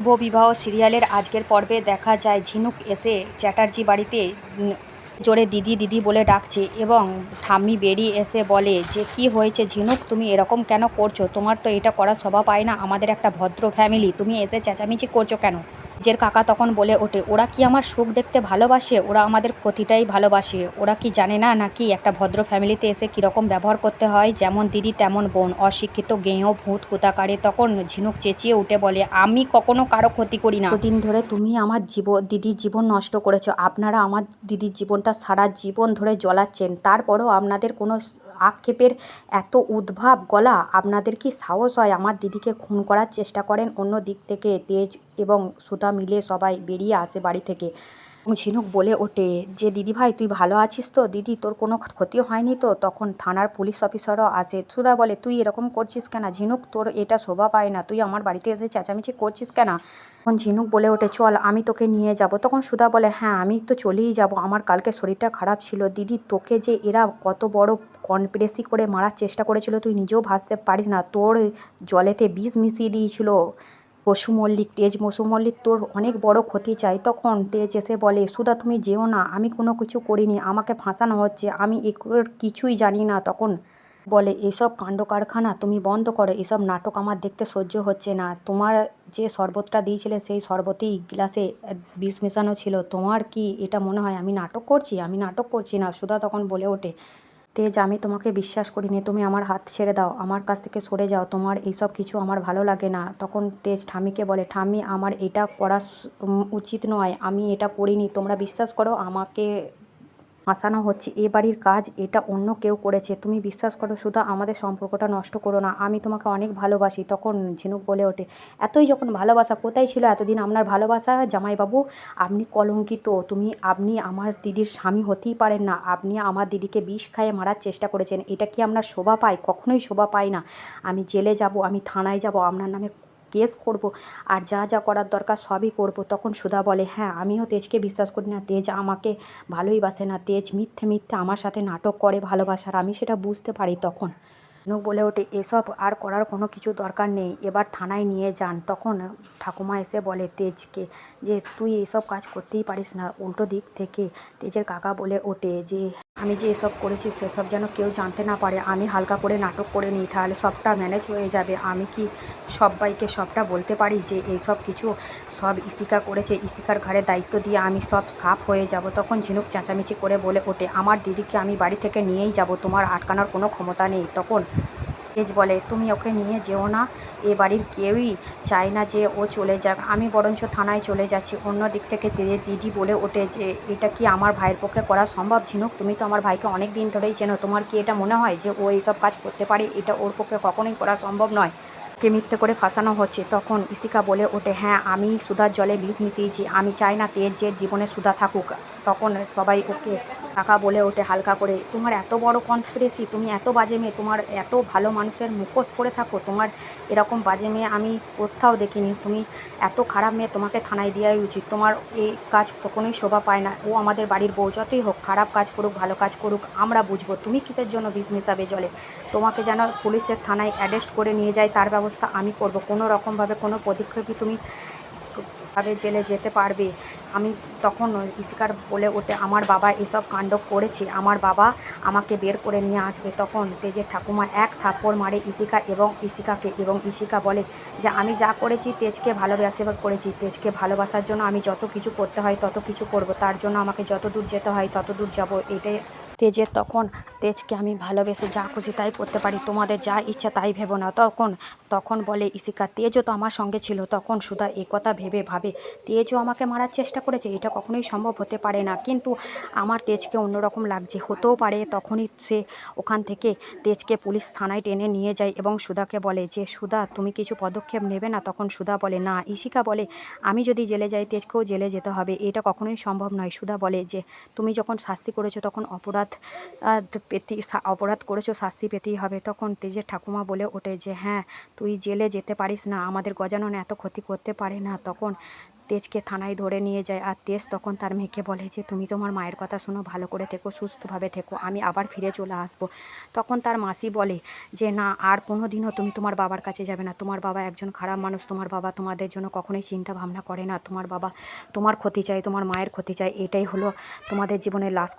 শুভ বিবাহ সিরিয়ালের আজকের পর্বে দেখা যায়, ঝিনুক এসে চ্যাটার্জি বাড়িতে জোরে দিদি দিদি বলে ডাকছে এবং ঠাম্মি বেরিয়ে এসে বলে যে, কি হয়েছে ঝিনুক? তুমি এরকম কেন করছ? তোমার তো এটা করা স্বভাব পায় না। আমাদের একটা ভদ্র ফ্যামিলি তুমি এসে চেঁচামেচি করছ কেন? নিজের কাকা তখন বলে ওঠে, ওরা কি আমার সুখ দেখতে ভালোবাসে? ওরা আমাদের ক্ষতিটাই ভালোবাসে। ওরা কি জানে না নাকি একটা ভদ্র ফ্যামিলিতে এসে কীরকম ব্যবহার করতে হয়? যেমন দিদি, তেমন বোন। অশিক্ষিত, গেঁয়ো, ভূত, কুতাকারে তখন ঝিনুক চেঁচিয়ে উঠে বলে, আমি কখনো কারও ক্ষতি করি না। দিন ধরে তুমি আমার জীবন, দিদির জীবন নষ্ট করেছ। আপনারা আমার দিদির জীবনটা সারা জীবন ধরে জ্বলাচ্ছেন। তারপরেও আপনাদের কোনো আক্ষেপের এত উদ্ভাব গলা, আপনাদের কি সাহস হয় আমার দিদিকে খুন করার চেষ্টা করেন? অন্য দিক থেকে তেজ এবং সুতা মিলে সবাই বেরিয়ে আসে বাড়ি থেকে। এবং ঝিনুক বলে ওঠে যে, দিদি ভাই, তুই ভালো আছিস তো? দিদি, তোর কোনো ক্ষতি হয়নি তো? তখন থানার পুলিশ অফিসারও আসে। সুধা বলে, তুই এরকম করছিস কেন? ঝিনুক, তোর এটা শোভা পায় না। তুই আমার বাড়িতে এসে চেঁচামেচি করছিস কেন? তখন ঝিনুক বলে ওঠে, চল, আমি তোকে নিয়ে যাব। তখন সুধা বলে হ্যাঁ আমি তো চলেই যাব। আমার কালকে শরীরটা খারাপ ছিল। দিদি, তোকে যে এরা কত বড় কনপ্রেসি করে মারার চেষ্টা করেছিল, তুই নিজেও ভাসতে পারিস না। তোর জলেতে বিষ মিশিয়ে দিয়েছিল। পশু মল্লিক তেজ পশু মল্লিক তোর অনেক বড় ক্ষতি চাই। তখন তেজ এসে বলে, সুধা, তুমি যেও না, আমি কোনো কিছু করিনি, আমাকে ফাঁসানো হচ্ছে, আমি এগুলোর কিছুই জানি না। তখন বলে, এসব কাণ্ড কারখানা তুমি বন্ধ করো, এসব নাটক আমার দেখতে সহ্য হচ্ছে না। তোমার যে শরবতটা দিয়েছিলে, সেই শরবতেই গ্লাসে বিষ মেশানো ছিল। তোমার কি এটা মনে হয় আমি নাটক করছি? আমি নাটক করছি না। সুধা তখন বলে ওঠে তেজ, আমি তোমাকে বিশ্বাস করি নে তুমি আমার হাত ছেড়ে দাও, আমার কাছ থেকে সরে যাও। তোমার এইসব কিছু আমার ভালো লাগে না। তখন তেজ ঠামিকে বলে ঠামি আমার এটা করা উচিত নয়। আমি এটা করিনি। তোমরা বিশ্বাস করো, আমাকে ফাঁসানো হচ্ছে। এ বাড়ির কাজ এটা অন্য কেউ করেছে। তুমি বিশ্বাস করো, সুধা, আমাদের সম্পর্কটা নষ্ট করো না। আমি তোমাকে অনেক ভালোবাসি, তখন ঝিনুক বলে ওঠে। এতই যখন ভালোবাসা, কোথায় ছিল এতদিন? আপনার ভালোবাসা, জামাইবাবু, আপনি কলঙ্কিত। তুমি, আপনি আমার দিদির স্বামী হতেই পারেন না। আপনি আমার দিদিকে বিষ খাইয়ে মারার চেষ্টা করেছেন। এটা কি আমরা শোভা পাই? কখনোই শোভা পাই না। আমি জেলে যাব, আমি থানায় যাব। আপনার নামে কেস করব আর যা যা করার দরকার সবই করব। তখন সুধা বলে হ্যাঁ আমিও তেজকে বিশ্বাস করি না। তেজ আমাকে ভালোই বাসে না। তেজ মিথ্যে মিথ্যে আমার সাথে নাটক করে ভালোবাসার। আমি সেটা বুঝতে পারি তখন। নুক বলে ওঠে, এসব আর করার কোনো কিছু দরকার নেই। এবার থানায় নিয়ে যান। তখন ঠাকুমা এসে বলে তেজকে যে, তুই এসব কাজ করতেই পারিস না। উল্টো দিক থেকে তেজের কাকা বলে ওঠে যে আমি যে এসব করেছি, সেসব যেন কেউ জানতে না পারে। আমি হালকা করে নাটক করে নিই, তাহলে সবটা ম্যানেজ হয়ে যাবে। আমি কি সবাইকে সবটা বলতে পারি যে, এইসব কিছু সব ইসিকা করেছে ইসিকার ঘরে দায়িত্ব দিয়ে আমি সব সাফ হয়ে যাব? তখন ঝিনুক চেঁচামেচি করে বলে ওঠে, আমার দিদিকে আমি বাড়ি থেকে নিয়েই যাব, তোমার আটকানোর কোনো ক্ষমতা নেই। তখন তেজ বলে, তুমি ওকে নিয়ে যেও না, এ বাড়ির কেউই চায় না যে ও চলে যাক। আমি বরঞ্চ থানায় চলে যাচ্ছি। অন্য দিক থেকে তে- দিদি বলে ওঠে যে, এটা কি আমার ভাইয়ের পক্ষে করা সম্ভব ঝিনুক? তুমি তো আমার ভাইকে অনেক দিন ধরেই চেনো। তোমার কি এটা মনে হয় যে ও এইসব কাজ করতে পারে? এটা ওর পক্ষে কখনোই করা সম্ভব নয়। কে মিথ্যে করে ফাঁসানো হচ্ছে। তখন ইসিকা বলে ওঠে হ্যাঁ আমি সুধার জলে বিষ মিশিয়েছি আমি চাই না তেজ জীবনে সুধা থাকুক। তখন সবাই ওকে কাকা বলে ওঠে হালকা করে, তোমার এত বড় কনস্পিরেসি তুমি এত বাজে মেয়ে, তোমার এত ভালো মানুষের মুখোশ করে থাকো, তোমার এরকম বাজে মেয়ে আমি কোথাও দেখিনি, তুমি এত খারাপ মেয়ে তোমাকে থানায় দেওয়াই উচিত, তোমার এই কাজ কখনোই শোভা পায় না, ও আমাদের বাড়ির বউ, যতই হোক, খারাপ কাজ করুক, ভালো কাজ করুক, আমরা বুঝব, তুমি কিসের জন্য বিষ মেশাবে জলে? তোমাকে যেন পুলিশের থানায় অ্যারেস্ট করে নিয়ে যায়, তার ব্যবস্থা আমি করব। কোনো রকমভাবে কোনো পদক্ষেপই তুমি ভাবে জেলে যেতে পারবে? আমি তখন ইসিকার বলে ওঠে আমার বাবা এসব কাণ্ড করেছে। আমার বাবা আমাকে বের করে নিয়ে আসবে। তখন তেজের ঠাকুমা এক থাপ্পড় মারে ইসিকা এবং ইসিকাকে এবং ইসিকা বলে যে, আমি যা করেছি তেজকে ভালোবাসে করেছি। তেজকে ভালোবাসার জন্য আমি যত কিছু করতে হয় তত কিছু করব। তার জন্য আমাকে যত দূর যেতে হয় তত দূর যাব। এটাই তেজের তখন তেজকে আমি ভালোবেসে যা খুশি তাই করতে পারি, তোমাদের যা ইচ্ছা তাই ভেবো না। তখন তখন বলে ইসিকা তেজও তো আমার সঙ্গে ছিল। তখন সুধা একথা ভেবে ভাবে, তেজও আমাকে মারার চেষ্টা করেছে, এটা কখনোই সম্ভব হতে পারে না। কিন্তু আমার তেজকে অন্যরকম লাগছে, হতেও পারে, তখনই সে ওখান থেকে তেজকে পুলিশ থানায় টেনে নিয়ে যায় এবং সুধাকে বলে যে, সুধা, তুমি কিছু পদক্ষেপ নেবে না? তখন সুধা বলে, না। ইশিকা বলে, আমি যদি জেলে যাই, তেজকেও জেলে যেতে হবে, এটা কখনোই সম্ভব নয়। সুধা বলে যে, তুমি যখন শাস্তি করেছ, তখন অপরাধ আহ, পেতে অপরাধ করেছ শাস্তি পেতেই হবে। তখন তেজের ঠাকুমা বলে ওঠে যে হ্যাঁ তুই জেলে যেতে পারিস না আমাদের গজানন এত ক্ষতি করতে পারে না। তখন তেজকে থানায় ধরে নিয়ে যায়। আর তেজ তখন তার মেয়েকে বলে যে তুমি তোমার মায়ের কথা শোনো ভালো করে থেকো সুস্থভাবে থেকো আমি আবার ফিরে চলে আসব। তখন তার মাসি বলে যে না আর কোনো দিনও তুমি তোমার বাবার কাছে যাবে না। তোমার বাবা একজন খারাপ মানুষ তোমার বাবা তোমাদের জন্য কখনোই চিন্তা ভাবনা করে না। তোমার বাবা তোমার ক্ষতি চাই তোমার মায়ের ক্ষতি চাই এটাই হলো তোমাদের জীবনের লাস্ট